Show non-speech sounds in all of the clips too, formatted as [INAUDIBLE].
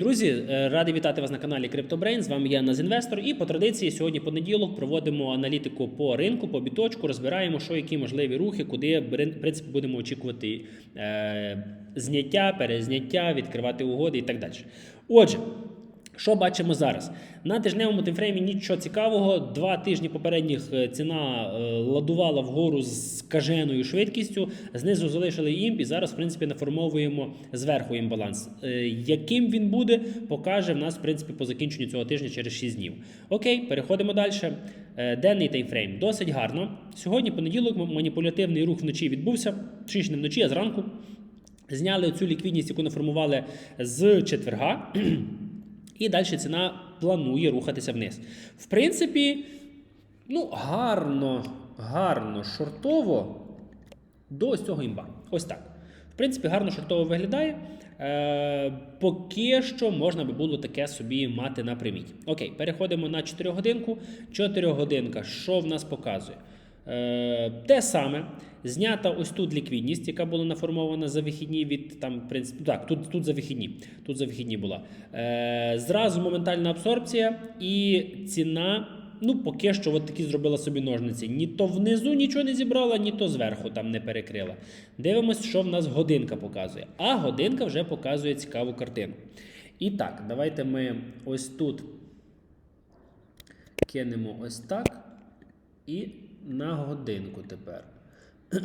Друзі, е, радий вітати вас на каналі CryptoBrain. З вами я Назінвестор. І по традиції сьогодні понеділок проводимо аналітику по ринку, по біточку, розбираємо, що які можливі рухи, куди в принципі будемо очікувати е, зняття, перезняття, відкривати угоди і так далі. Отже. Що бачимо зараз? На тижневому таймфреймі нічого цікавого. Два тижні попередніх е, ціна е, ладувала вгору з скаженою швидкістю. Знизу залишили імп, і зараз, в принципі, наформовуємо зверху імбаланс. Е, Яким він буде, покаже в нас, в принципі, по закінченню цього тижня через 6 днів. Окей, переходимо далі. Денний таймфрейм досить гарно. Сьогодні понеділок маніпулятивний рух вночі відбувся. Точніше, не вночі, а зранку. Зняли цю ліквідність, яку наформували з четверга. [CLEARS THROAT] І далі ціна планує рухатися вниз. В принципі, ну, гарно, гарно шортово до ось цього імба. Ось так. В принципі, гарно шортово виглядає. Е, поки що можна би було таке собі мати на приміті. Окей, переходимо на 4 годинку. 4 годинка, що в нас показує? Е, те саме. Знята ось тут ліквідність, яка була наформована за вихідні від там, в принципі, так, тут, тут за вихідні. Тут за вихідні була. Е, зразу моментальна абсорбція і ціна. Ну, поки що от такі зробила собі ножниці. Ні то внизу нічого не зібрала, ні то зверху там не перекрила. Дивимось, що в нас годинка показує. А годинка вже показує цікаву картину. І так, давайте ми ось тут кинемо ось так. І на годинку тепер. [CLEARS THROAT]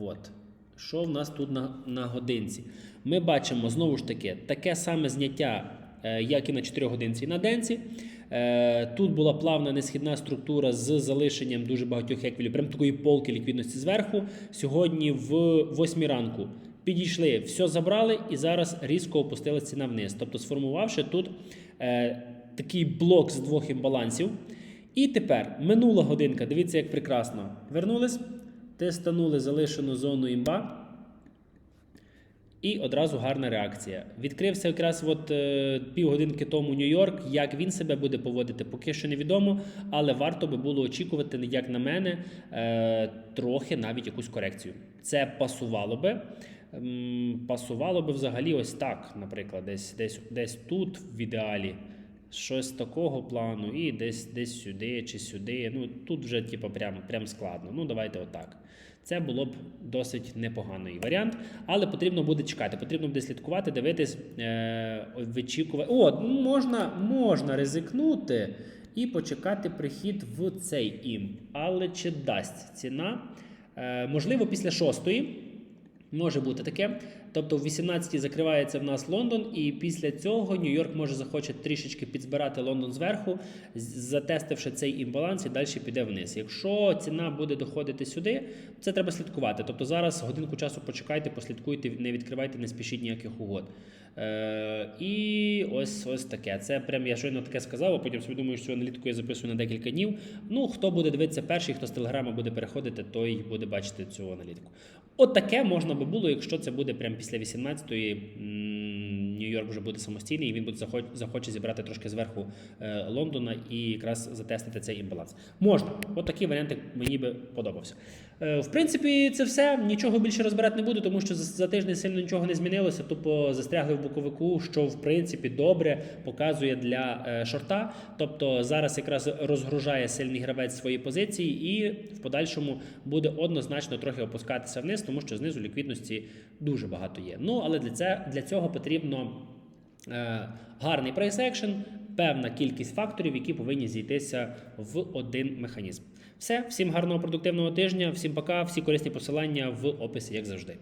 От. Що в нас тут на, на годинці? Ми бачимо знову ж таки таке саме зняття, е, як і на 4 годинці і на денці. Е, Тут була плавна несхідна структура з залишенням дуже багатьох еквілів, прям такої полки ліквідності зверху. Сьогодні в 8 ранку підійшли, все забрали і зараз різко опустилася ціна вниз. Тобто сформувавши тут е, такий блок з двох імбалансів. І тепер минула годинка. Дивіться, як прекрасно. Вернулись, тестанули залишену зону імба. І одразу гарна реакція. Відкрився якраз от, е, півгодинки тому Нью-Йорк. Як він себе буде поводити, поки що невідомо, але варто би було очікувати, як на мене, е, трохи навіть якусь корекцію. Це пасувало би. М, Пасувало би взагалі ось так, наприклад, десь, десь, десь тут в ідеалі. Щось такого плану, і десь десь сюди чи сюди. Ну тут вже типу, прям, прям складно. Ну давайте отак. Це було б досить непоганий варіант, але потрібно буде чекати. Потрібно буде слідкувати, дивитись, е, вичікувати. О, можна, можна ризикнути і почекати прихід в цей імп. Але чи дасть ціна? Е, можливо, після шостої. Може бути таке. Тобто в 18-й закривається в нас Лондон, і після цього Нью-Йорк може захоче трішечки підзбирати Лондон зверху, затестивши цей імбаланс і далі піде вниз. Якщо ціна буде доходити сюди, це треба слідкувати. Тобто зараз годинку часу почекайте, послідкуйте, не відкривайте, не спішіть ніяких угод. Е, і ось ось таке. Це прям я щойно таке сказав, а потім собі думаю, що аналітику я записую на декілька днів. Ну, хто буде дивитися перший, хто з телеграма буде переходити, той буде бачити цю аналітику. От таке можна би було, якщо це буде прямо після 18-ї. Нью-Йорк вже буде самостійний, і він буде захоч, захоче зібрати трошки зверху е, Лондона і якраз затестити цей імбаланс. Можна. От такий варіант мені би подобався. Е, в принципі, це все. Нічого більше розбирати не буду, тому що за, тиждень сильно нічого не змінилося. Тупо застрягли в боковику, що в принципі добре показує для е, шорта. Тобто зараз якраз розгружає сильний гравець свої позиції, і в подальшому буде однозначно трохи опускатися вниз, тому що знизу ліквідності дуже багато є. Ну але для це для цього потрібно е, гарний прайс екшн, певна кількість факторів, які повинні зійтися в один механізм. Все, всім гарного продуктивного тижня, всім пока, всі корисні посилання в описі, як завжди.